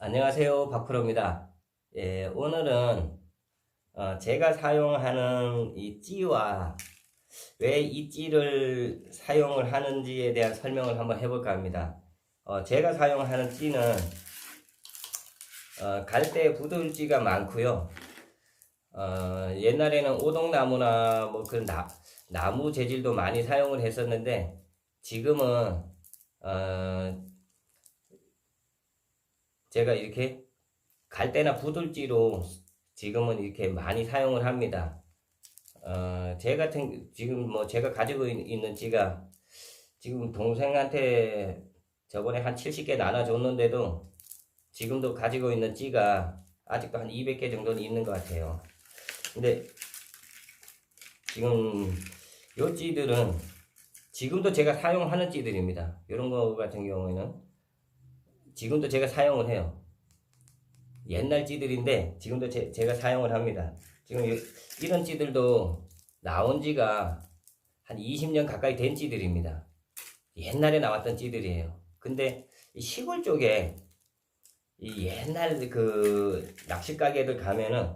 안녕하세요. 박프로입니다. 예, 오늘은 어, 제가 사용하는 이 찌와 왜 이 찌를 사용을 하는지에 대한 설명을 한번 해볼까 합니다. 어, 제가 사용하는 찌는 어, 갈대 부들찌가 많고요. 어, 옛날에는 오동나무나 뭐 그런 나, 나무 재질도 많이 사용을 했었는데 지금은 어, 제가 이렇게 갈대나 부들지로 지금은 이렇게 많이 사용을 합니다. 어, 제 같은, 지금 뭐 제가 가지고 있- 있는 찌가 지금 동생한테 저번에 한 70개 나눠줬는데도 지금도 가지고 있는 찌가 아직도 한 200개 정도는 있는 것 같아요. 근데 지금 요 찌들은 지금도 제가 사용하는 찌들입니다. 이런 거 같은 경우에는 지금도 제가 사용을 해요. 옛날 찌들인데 지금도 제, 제가 사용을 합니다. 지금 이- 이런 찌들도 나온 지가 한 20년 가까이 된 찌들입니다. 옛날에 나왔던 찌들이에요. 근데 이 시골 쪽에 이 옛날 그 낚시 가게들 가면은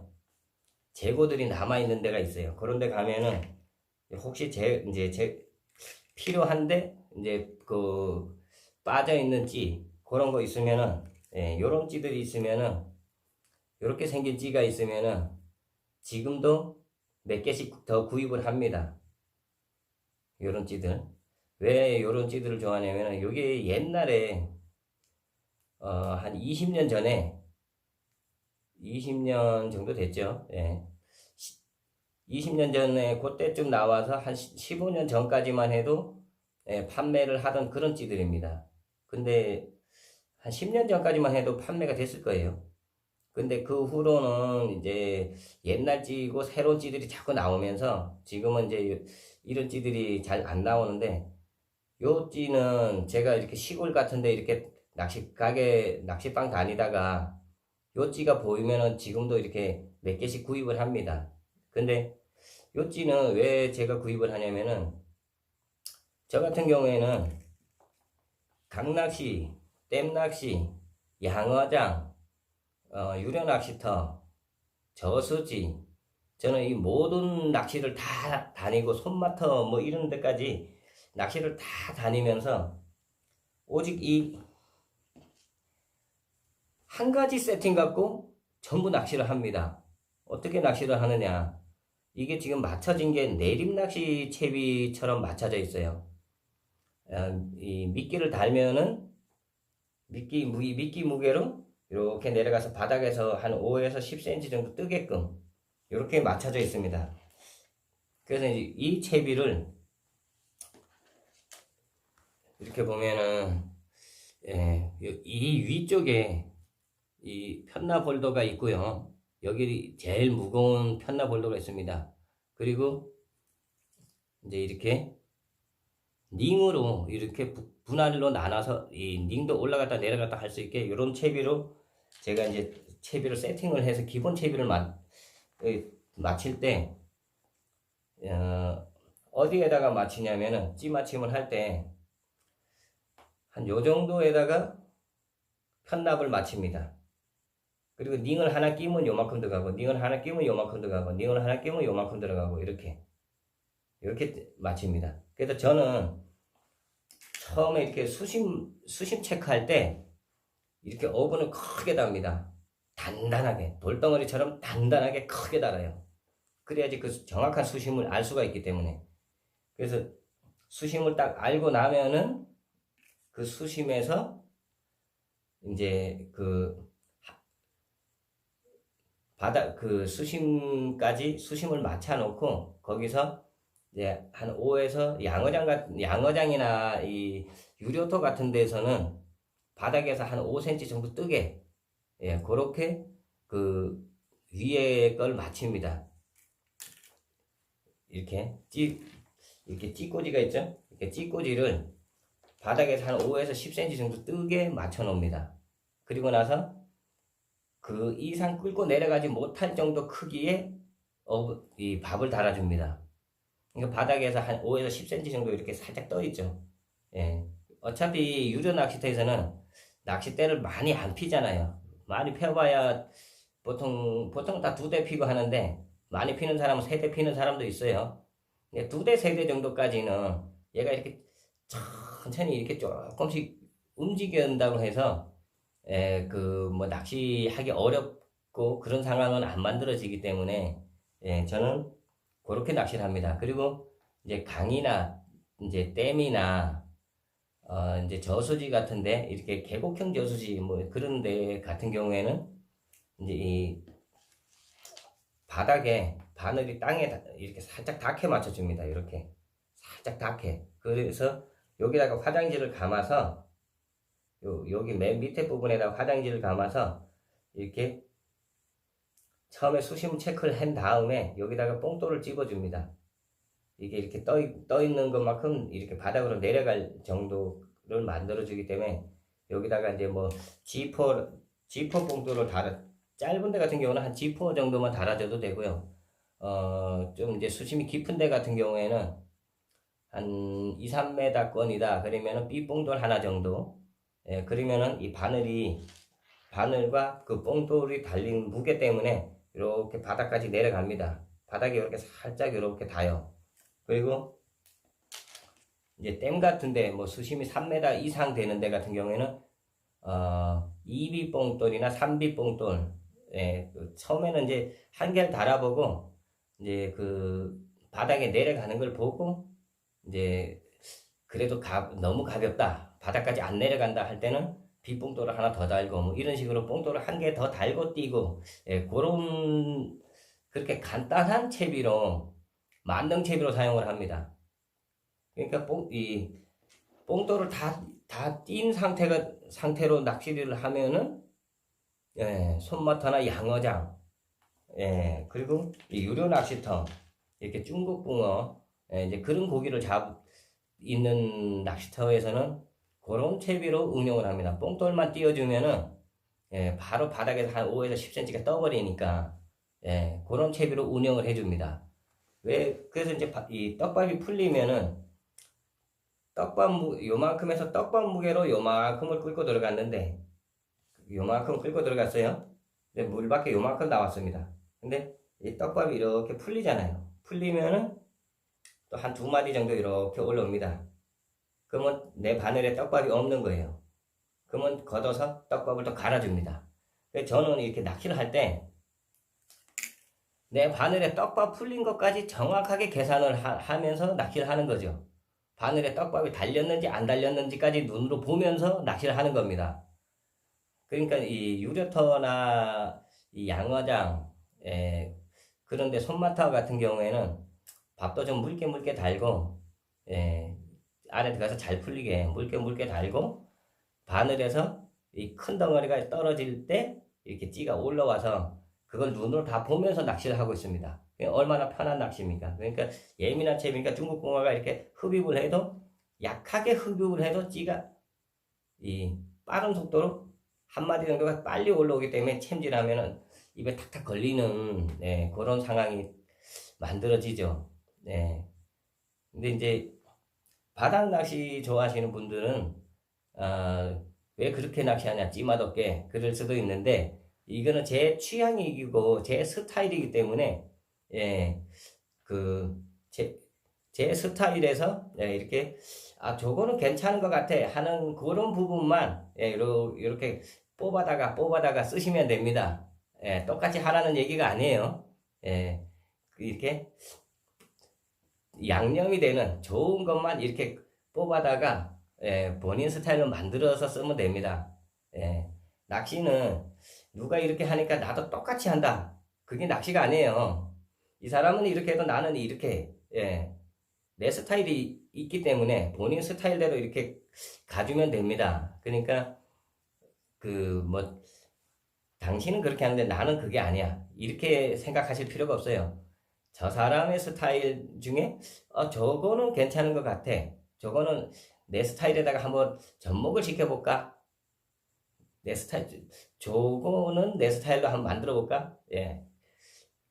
재고들이 남아 있는 데가 있어요. 그런 데 가면은 혹시 제 이제 제 필요한데 이제 그 빠져 있는 찌 그런 거 있으면은 예, 요런 찌들이 있으면은 요렇게 생긴 찌가 있으면은 지금도 몇 개씩 더 구입을 합니다. 요런 찌들. 왜 요런 찌들을 좋아하냐면은 요게 옛날에 어, 한 20년 전에 20년 정도 됐죠. 예. 20년 전에 그때쯤 나와서 한 15년 전까지만 해도 예, 판매를 하던 그런 찌들입니다. 근데 한 10년 전까지만 해도 판매가 됐을 거예요. 근데 그 후로는 이제 옛날 찌고 새로운 찌들이 자꾸 나오면서 지금은 이제 이런 찌들이 잘 안 나오는데 요 찌는 제가 이렇게 시골 같은데 이렇게 낚시 가게 낚시방 다니다가 요 찌가 보이면은 지금도 이렇게 몇 개씩 구입을 합니다. 근데 요 찌는 왜 제가 구입을 하냐면은 저 같은 경우에는 강낚시, 댐낚시, 양어장, 어, 유려낚시터, 저수지 저는 이 모든 낚시를 다 다니고 손마터 뭐 이런 데까지 낚시를 다 다니면서 오직 이 한 가지 세팅 갖고 전부 낚시를 합니다. 어떻게 낚시를 하느냐? 이게 지금 맞춰진 게 내림 낚시 채비처럼 맞춰져 있어요. 어, 이 미끼를 달면은 미끼 무 미끼 무게로 이렇게 내려가서 바닥에서 한 5에서 10cm 정도 뜨게끔 이렇게 맞춰져 있습니다. 그래서 이- 이 채비를 이렇게 보면은 예, 이 위쪽에 이 편나 볼더가 있고요. 여기 제일 무거운 편나 볼더가 있습니다. 그리고 이제 이렇게 링으로 이렇게 부- 분할로 나눠서 이 링도 올라갔다 내려갔다 할 수 있게 이런 채비로 제가 이제 채비를 세팅을 해서 기본 채비를 마, 에, 맞힐 때 어, 어디에다가 맞추냐면은 찌 맞춤을 할 때 한 요 정도에다가 편납을 맞춥니다. 그리고 닝을 하나 끼면 요만큼 들어가고 닝을 하나 끼면 요만큼 들어가고 닝을 하나 끼면 요만큼 들어가고 이렇게 이렇게 맞춥니다. 그래서 저는 처음에 이렇게 수심 수심 체크할 때 이렇게 어분을 크게 답니다. 단단하게 돌덩어리처럼 단단하게 크게 달아요. 그래야지 그 정확한 수심을 알 수가 있기 때문에 그래서 수심을 딱 알고 나면은 그 수심에서 이제 그 바닥 그 수심까지 수심을 맞춰 놓고 거기서 이제 한 5에서 양어장 같은 양어장이나 이 유료토 같은 데서는 바닥에서 한 5cm 정도 뜨게 예 그렇게 그 위에 걸 맞춥니다. 이렇게 찌 이렇게 찌꼬지가 있죠? 이렇게 찌꼬지를 바닥에서 한 5에서 10cm 정도 뜨게 맞춰 놓습니다. 그리고 나서 그 이상 끌고 내려가지 못할 정도 크기의 어, 이 밥을 달아줍니다. 그러니까 바닥에서 한 5에서 10cm 정도 이렇게 살짝 떠 있죠. 예. 어차피 유료 낚시터에서는 낚싯대를 많이 안 피잖아요. 많이 펴봐야 보통 보통 다 두 대 피고 하는데 많이 피는 사람은 세 대 피는 사람도 있어요. 두 대, 세 대 정도까지는 얘가 이렇게 천천히 이렇게 조금씩 움직인다고 해서 그뭐 낚시하기 어렵고 그런 상황은 안 만들어지기 때문에 예, 저는 그렇게 낚시를 합니다. 그리고 이제 강이나 이제 댐이나 어 이제 저수지 같은데 이렇게 계곡형 저수지 뭐 그런 데 같은 경우에는 이제 이 바닥에 바늘이 땅에 이렇게 살짝 닿게 맞춰줍니다. 이렇게 살짝 닿게. 그래서 여기다가 화장지를 감아서 요, 여기 맨 밑에 부분에다가 화장지를 감아서 이렇게 처음에 수심 체크를 한 다음에 여기다가 뽕돌을 집어줍니다. 이게 이렇게 떠, 떠 있는 것만큼 이렇게 바닥으로 내려갈 정도를 만들어주기 때문에 여기다가 이제 뭐 G4, G4 뽕돌을 달아, 짧은 데 같은 경우는 한 G4 정도만 달아줘도 되고요. 어, 좀 이제 수심이 깊은 데 같은 경우에는 한 2, 3m 건이다. 그러면은 B뽕돌 하나 정도. 예, 그러면은 이 바늘이, 바늘과 그 뽕돌이 달린 무게 때문에 이렇게 바닥까지 내려갑니다. 바닥이 이렇게 살짝 이렇게 닿아요. 그리고 이제 댐 같은데 뭐 수심이 3m 이상 되는 데 같은 경우에는 어, 2비 뽕돌이나 3비 뽕돌 예, 그 처음에는 이제 한 개를 달아보고 이제 그 바닥에 내려가는 걸 보고 이제 그래도 가, 너무 가볍다 바닥까지 안 내려간다 할 때는 빗뽕돌을 하나 더 달고 뭐 이런 식으로 뽕돌을 한개 더 달고 뛰고 예, 그런 그렇게 간단한 채비로 만능 채비로 사용을 합니다. 그러니까 뽕, 이 뽕돌을 다다 띈 상태가 상태로 낚시를 하면은 예, 손마타나 양어장 예, 그리고 유료 낚시터 이렇게 중국 붕어 예, 이제 그런 고기를 잡 있는 낚시터에서는 그런 채비로 응용을 합니다. 뽕돌만 띄워주면은 예, 바로 바닥에서 한 5에서 10cm가 떠버리니까 예, 그런 채비로 운영을 해줍니다. 왜 그래서 이제 이 떡밥이 풀리면은 떡밥 무 요만큼에서 떡밥 무게로 요만큼을 끌고 들어갔는데 요만큼 끌고 들어갔어요. 근데 물밖에 요만큼 나왔습니다. 근데 이 떡밥이 이렇게 풀리잖아요. 풀리면은 또 한 두 마디 정도 이렇게 올라옵니다. 그러면 내 바늘에 떡밥이 없는 거예요. 그러면 걷어서 떡밥을 또 갈아줍니다. 저는 이렇게 낚시를 할 때 내 바늘에 떡밥 풀린 것까지 정확하게 계산을 하, 면서 낚시를 하는 거죠. 바늘에 떡밥이 달렸는지 안 달렸는지까지 눈으로 보면서 낚시를 하는 겁니다. 그러니까 이 유료터나 이 양어장 예, 그런데 손마타 같은 경우에는 밥도 좀 묽게 묽게 달고 예, 안에 들어가서 잘 풀리게 묽게 묽게 달고 바늘에서 이 큰 덩어리가 떨어질 때 이렇게 찌가 올라와서 그걸 눈으로 다 보면서 낚시를 하고 있습니다. 얼마나 편한 낚시입니까? 그러니까 예민한 채비니까 중국공화가 이렇게 흡입을 해도 약하게 흡입을 해도 찌가 이 빠른 속도로 한 마디 정도가 빨리 올라오기 때문에 챔질하면은 입에 탁탁 걸리는 네, 그런 상황이 만들어지죠. 네. 근데 이제 바닥 낚시 좋아하시는 분들은 어, 왜 그렇게 낚시하냐 찌맛없게 그럴 수도 있는데 이거는 제 취향이고 제 스타일이기 때문에 예, 그제 제 스타일에서 예, 이렇게 아 저거는 괜찮은 것 같아 하는 그런 부분만 예, 이렇게 뽑아다가 뽑아다가 쓰시면 됩니다. 예, 똑같이 하라는 얘기가 아니에요. 예, 이렇게 양념이 되는 좋은 것만 이렇게 뽑아다가 예, 본인 스타일로 만들어서 쓰면 됩니다. 예, 낚시는 누가 이렇게 하니까 나도 똑같이 한다. 그게 낚시가 아니에요. 이 사람은 이렇게 해도 나는 이렇게 예, 내 스타일이 있기 때문에 본인 스타일대로 이렇게 가주면 됩니다. 그러니까 그 뭐 당신은 그렇게 하는데 나는 그게 아니야. 이렇게 생각하실 필요가 없어요. 저 사람의 스타일 중에 어 저거는 괜찮은 것 같아. 저거는 내 스타일에다가 한번 접목을 시켜볼까? 내 스타일, 저거는 내 스타일로 한번 만들어 볼까? 예.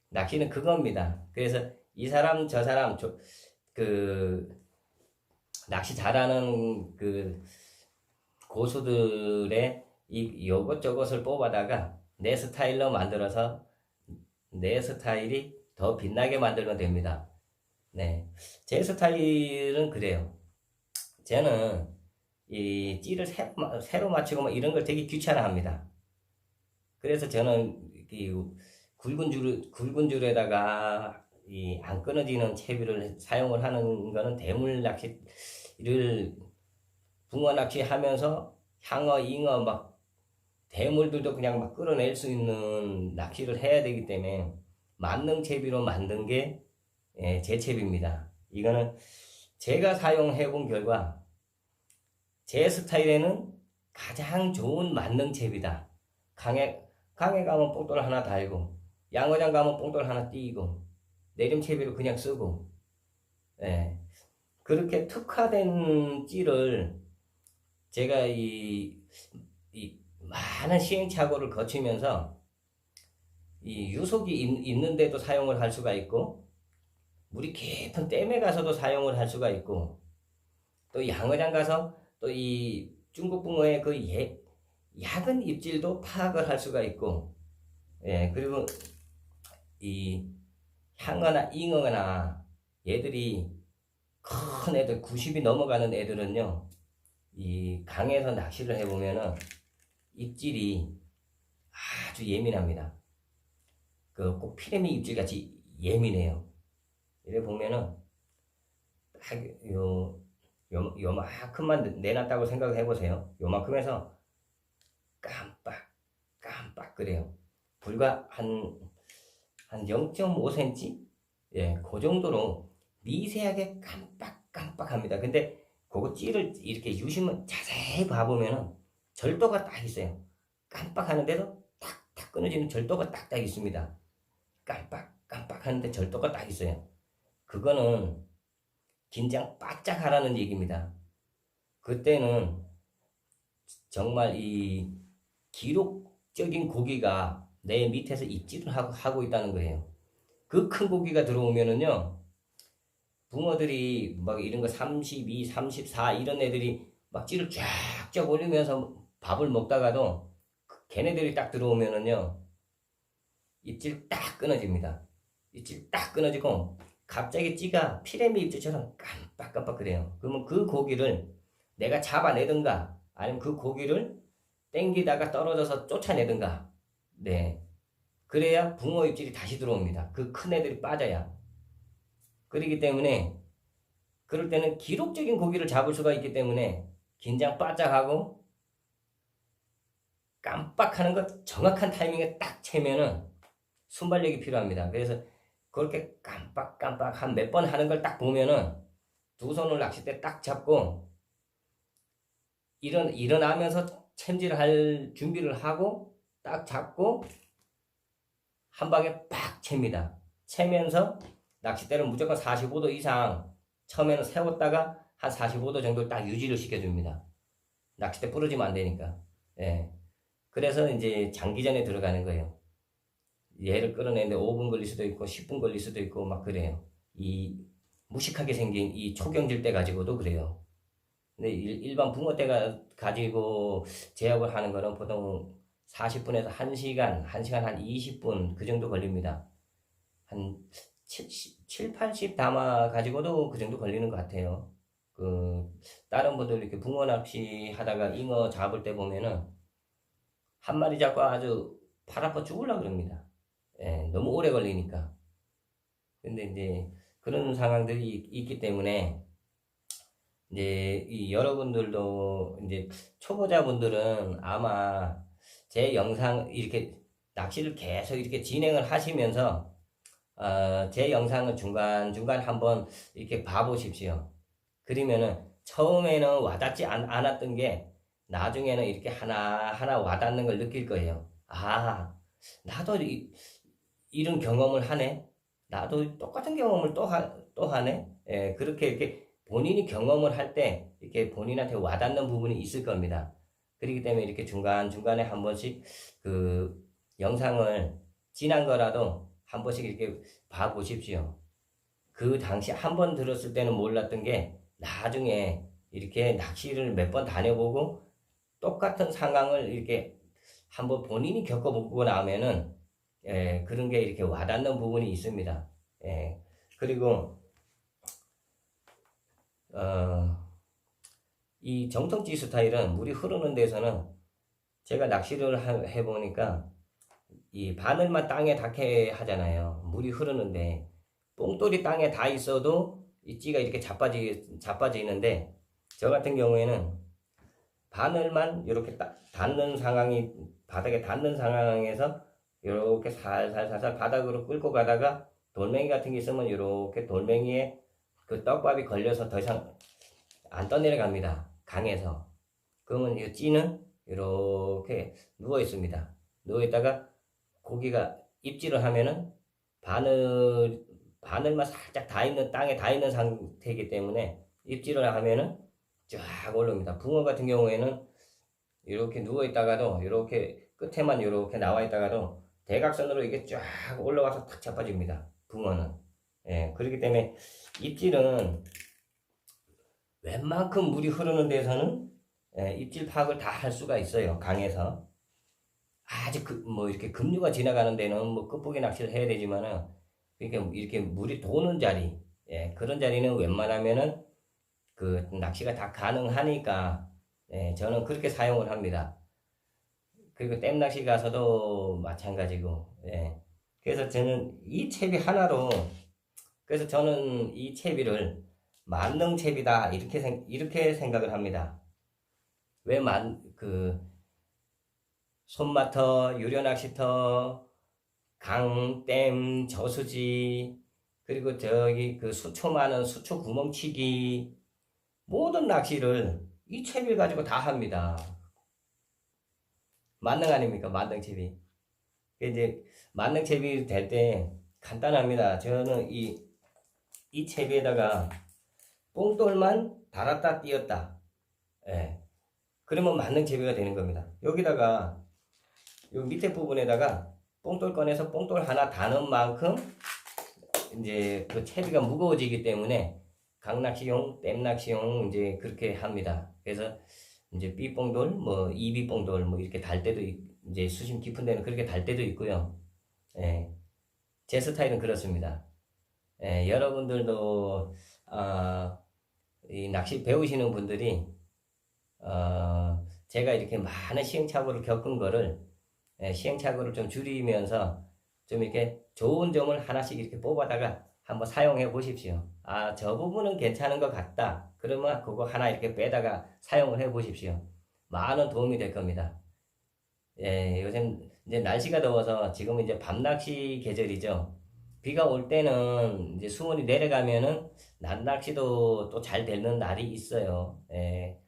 낚시는 그겁니다. 그래서 이 사람, 저 사람, 저, 그, 낚시 잘하는 그 고수들의 이 요것저것을 뽑아다가 내 스타일로 만들어서 내 스타일이 더 빛나게 만들면 됩니다. 네. 제 스타일은 그래요. 저는 이 새로, 마- 새로 맞추고 뭐 이런 걸 되게 귀찮아 합니다. 그래서 저는 이 굵은 줄, 굵은 줄에다가 이 안 끊어지는 채비를 사용을 하는 거는 대물 낚시를 붕어 낚시 하면서 향어, 잉어 막 대물들도 그냥 막 끌어낼 수 있는 낚시를 해야 되기 때문에 만능 채비로 만든 게 예, 제 채비입니다. 이거는 제가 사용해 본 결과 제 스타일에는 가장 좋은 만능 채비다. 강에 강에 가면 뽕돌 하나 달고 양어장 가면 뽕돌 하나 띄고 내림 채비를 그냥 쓰고 예. 그렇게 특화된 찌를 제가 이, 이 많은 시행착오를 거치면서 이 유속이 있, 있는데도 사용을 할 수가 있고 물이 깊은 댐에 가서도 사용을 할 수가 있고 또 양어장 가서 또 이 중국 붕어의 그 예, 약은 입질도 파악을 할 수가 있고 예 그리고 이 향어나 잉어나 얘들이 큰 애들 90이 넘어가는 애들은요 이 강에서 낚시를 해보면은 입질이 아주 예민합니다. 그꼭 피레미 입질 같이 예민해요. 이래 보면은 딱 요 요, 요만큼만 내놨다고 생각을 해보세요. 요만큼에서 깜빡 깜빡 그래요. 불과 한, 한 0.5cm? 예, 그 정도로 미세하게 깜빡깜빡 합니다. 근데 그거 찌를 이렇게 유심을 자세히 봐보면은 절도가 딱 있어요. 깜빡하는데도 탁탁 끊어지는 절도가 딱딱 있습니다. 깜빡 깜빡 하는데 절도가 딱 있어요. 그거는 긴장 바짝 하라는 얘기입니다. 그때는 정말 이 기록적인 고기가 내 밑에서 입질을 하고, 하고 있다는 거예요. 그 큰 고기가 들어오면은요, 붕어들이 막 이런 거 32, 34 이런 애들이 막 찌를 쫙쫙 올리면서 밥을 먹다가도 그 걔네들이 딱 들어오면은요, 입질 딱 끊어집니다. 입질 딱 끊어지고 갑자기 찌가 피레미 입질처럼 깜빡깜빡 그래요. 그러면 그 고기를 내가 잡아내든가 아니면 그 고기를 땡기다가 떨어져서 쫓아내든가 네 그래야 붕어 입질이 다시 들어옵니다. 그 큰 애들이 빠져야 그렇기 때문에 그럴 때는 기록적인 고기를 잡을 수가 있기 때문에 긴장 바짝 하고 깜빡하는 것 정확한 타이밍에 딱 채면은 순발력이 필요합니다. 그래서 그렇게 깜빡깜빡 한 몇 번 하는 걸 딱 보면은 두 손을 낚싯대 딱 잡고 일어, 일어나면서 챔질할 준비를 하고 딱 잡고 한 방에 빡 챕니다. 채면서 낚싯대를 무조건 45도 이상 처음에는 세웠다가 한 45도 정도 딱 유지를 시켜줍니다. 낚싯대 부러지면 안 되니까. 예. 그래서 이제 장기전에 들어가는 거예요. 얘를 끌어내는데 5분 걸릴 수도 있고 10분 걸릴 수도 있고 막 그래요. 이 무식하게 생긴 이 초경질 때 가지고도 그래요. 근데 일- 일반 붕어 때가 가지고 제압을 하는 거는 보통 40분에서 1시간, 1시간 한 20분 그 정도 걸립니다. 한 70, 7, 80 담아 가지고도 그 정도 걸리는 것 같아요. 그 다른 분들 이렇게 붕어 낚시 하다가 잉어 잡을 때 보면은 한 마리 잡고 아주 팔 아파 죽을라 그럽니다. 예, 너무 오래 걸리니까. 근데 이제 그런 상황들이 있- 있기 때문에 이제 이 여러분들도 이제 초보자분들은 아마 제 영상 이렇게 낚시를 계속 이렇게 진행을 하시면서 어, 제 영상을 중간 중간 한번 이렇게 봐보십시오. 그러면은 처음에는 와닿지 않, 않았던 게 나중에는 이렇게 하나 하나 와닿는 걸 느낄 거예요. 아, 나도 이, 이런 경험을 하네. 나도 똑같은 경험을 또, 하, 또 하네. 예, 그렇게 이렇게 본인이 경험을 할 때 이렇게 본인한테 와닿는 부분이 있을 겁니다. 그렇기 때문에 이렇게 중간중간에 한 번씩 그 영상을 지난 거라도 한 번씩 이렇게 봐 보십시오. 그 당시 한 번 들었을 때는 몰랐던 게 나중에 이렇게 낚시를 몇 번 다녀보고 똑같은 상황을 이렇게 한번 본인이 겪어보고 나면은 예, 그런 게 이렇게 와닿는 부분이 있습니다. 예, 그리고 어, 이 정통지 스타일은 물이 흐르는 데서는 제가 낚시를 하- 해보니까 이 바늘만 땅에 닿게 하잖아요. 물이 흐르는데 뽕돌이 땅에 닿아 있어도 이 찌가 이렇게 자빠지 자빠지는데 저 같은 경우에는 바늘만 이렇게 딱 닿는 상황이 바닥에 닿는 상황에서 이렇게 살살살살 바닥으로 끌고 가다가 돌멩이 같은 게 있으면 이렇게 돌멩이에 그 떡밥이 걸려서 더 이상 안 떠내려 갑니다. 강에서. 그러면 이 찌는 이렇게 누워 있습니다. 누워 있다가 고기가 입질을 하면은 바늘 바늘만 살짝 닿아 있는 땅에 닿아 있는 상태이기 때문에 입질을 하면은 쫙 올라옵니다. 붕어 같은 경우에는 이렇게 누워 있다가도 이렇게 끝에만 이렇게 나와 있다가도 대각선으로 이게 쫙 올라와서 탁 자빠집니다. 붕어는. 예, 그렇기 때문에 입질은 웬만큼 물이 흐르는 데서는 예, 입질 파악을 다 할 수가 있어요. 강에서. 아직 그, 뭐 이렇게 급류가 지나가는 데는 뭐 끝보기 낚시를 해야 되지만은 이렇게 이렇게 물이 도는 자리, 예, 그런 자리는 웬만하면은 그 낚시가 다 가능하니까 예, 저는 그렇게 사용을 합니다. 그리고 댐 낚시 가서도 마찬가지고, 예. 그래서 저는 이 채비 하나로 그래서 저는 이 채비를 만능 채비다 이렇게 생, 이렇게 생각을 합니다. 왜만그 손마터, 유료 낚시터, 강, 댐, 저수지 그리고 저기 그 수초 많은 수초 구멍치기 모든 낚시를 이 채비를 가지고 다 합니다. 만능 아닙니까? 만능 채비. 이제 만능 채비 될 때 간단합니다. 저는 이, 이 채비에다가 뽕돌만 달았다 띄었다. 예. 그러면 만능 채비가 되는 겁니다. 여기다가 요 밑에 부분에다가 뽕돌 꺼내서 뽕돌 하나 다는 만큼 이제 그 채비가 무거워지기 때문에 강낚시용, 댐낚시용 이제 그렇게 합니다. 그래서 이제 B뽕돌, 뭐 EB뽕돌 뭐 이렇게 달 때도 있- 이제 수심 깊은 데는 그렇게 달 때도 있고요. 예. 제 스타일은 그렇습니다. 예, 여러분들도 아, 이 낚시 배우시는 분들이 어, 제가 이렇게 많은 시행착오를 겪은 거를 예, 시행착오를 좀 줄이면서 좀 이렇게 좋은 점을 하나씩 이렇게 뽑아다가 한번 사용해 보십시오. 아, 저 부분은 괜찮은 것 같다. 그러면 그거 하나 이렇게 빼다가 사용을 해 보십시오. 많은 도움이 될 겁니다. 예, 요즘 이제 날씨가 더워서 지금 이제 밤낚시 계절이죠. 비가 올 때는 이제 수온이 내려가면은 낮 낚시도 또 잘 되는 날이 있어요. 예.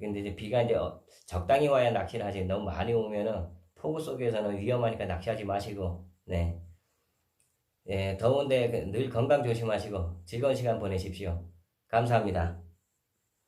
근데 이제 비가 이제 어- 적당히 와야 낚시를 하지 너무 많이 오면은 폭우 속에서는 위험하니까 낚시하지 마시고, 네. 예, 더운데 늘 건강 조심하시고 즐거운 시간 보내십시오. 감사합니다.